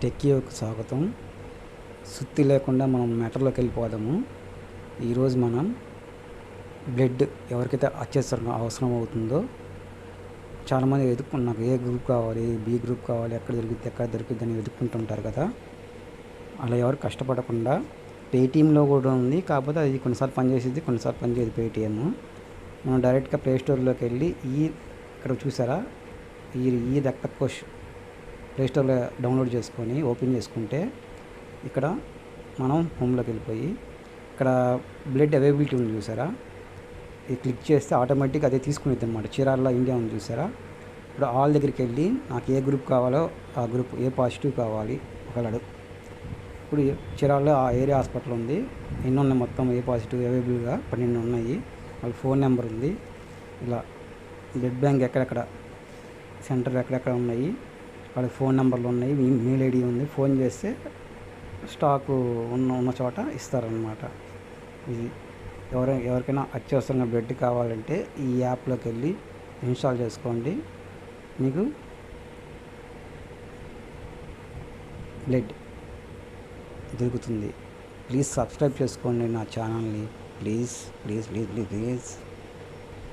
టెక్కియోకి స్వాగతం. సుత్తి లేకుండా మనం మెటర్లోకి వెళ్ళిపోదాము. ఈరోజు మనం బ్లడ్ ఎవరికైతే అత్యవసరంగా అవసరం అవుతుందో చాలామంది వెతుక్కు నాకు ఏ గ్రూప్ కావాలి బి గ్రూప్ కావాలి ఎక్కడ దొరికిద్ది ఎక్కడ దొరికిద్ది అని వెతుక్కుంటుంటారు కదా. అలా ఎవరు కష్టపడకుండా పేటీఎంలో కూడా ఉంది. కాకపోతే అది కొన్నిసార్లు పనిచేసేది కొన్నిసార్లు పనిచేయదు పేటీఎం మనం డైరెక్ట్గా ప్లే స్టోర్లోకి వెళ్ళి ఈ ఇక్కడ చూసారా? ఈ ఈ దక్క కోష్ ప్లేస్టోర్లో డౌన్లోడ్ చేసుకొని ఓపెన్ చేసుకుంటే ఇక్కడ మనం హోమ్లోకి వెళ్ళిపోయి ఇక్కడ బ్లడ్ అవైలబిలిటీ ఉంది చూసారా? ఇది క్లిక్ చేస్తే ఆటోమేటిక్ అదే తీసుకునేది అనమాట చీరాల్లో ఇండియా ఉంది చూసారా? ఇప్పుడు ఆల్ దగ్గరికి వెళ్ళి నాకు ఏ గ్రూప్ కావాలో ఆ గ్రూప్ ఏ పాజిటివ్ కావాలి ఒకలాడు ఇప్పుడు చీరాల్లో ఆ ఏరియా హాస్పిటల్ ఉంది. ఎన్ని ఉన్నాయి మొత్తం? ఏ పాజిటివ్ అవైలబుల్గా పన్నెండు ఉన్నాయి. వాళ్ళ ఫోన్ నెంబర్ ఉంది. ఇలా బ్లడ్ బ్యాంక్ ఎక్కడెక్కడ? సెంటర్ ఎక్కడెక్కడ ఉన్నాయి? వాళ్ళ ఫోన్ నెంబర్లు ఉన్నాయి మీ- మెయిల్ ఐడి ఉంది ఫోన్ చేస్తే స్టాకు ఉన్న ఉన్న చోట ఇస్తారనమాట ఇది ఎవర ఎవరికైనా అత్యవసరంగా బ్లడ్ కావాలంటే ఈ యాప్లోకి వెళ్ళి ఇన్స్టాల్ చేసుకోండి. మీకు బ్లడ్ దొరుకుతుంది. ప్లీజ్ సబ్స్క్రైబ్ చేసుకోండి నా ఛానల్ని. Please please please please please.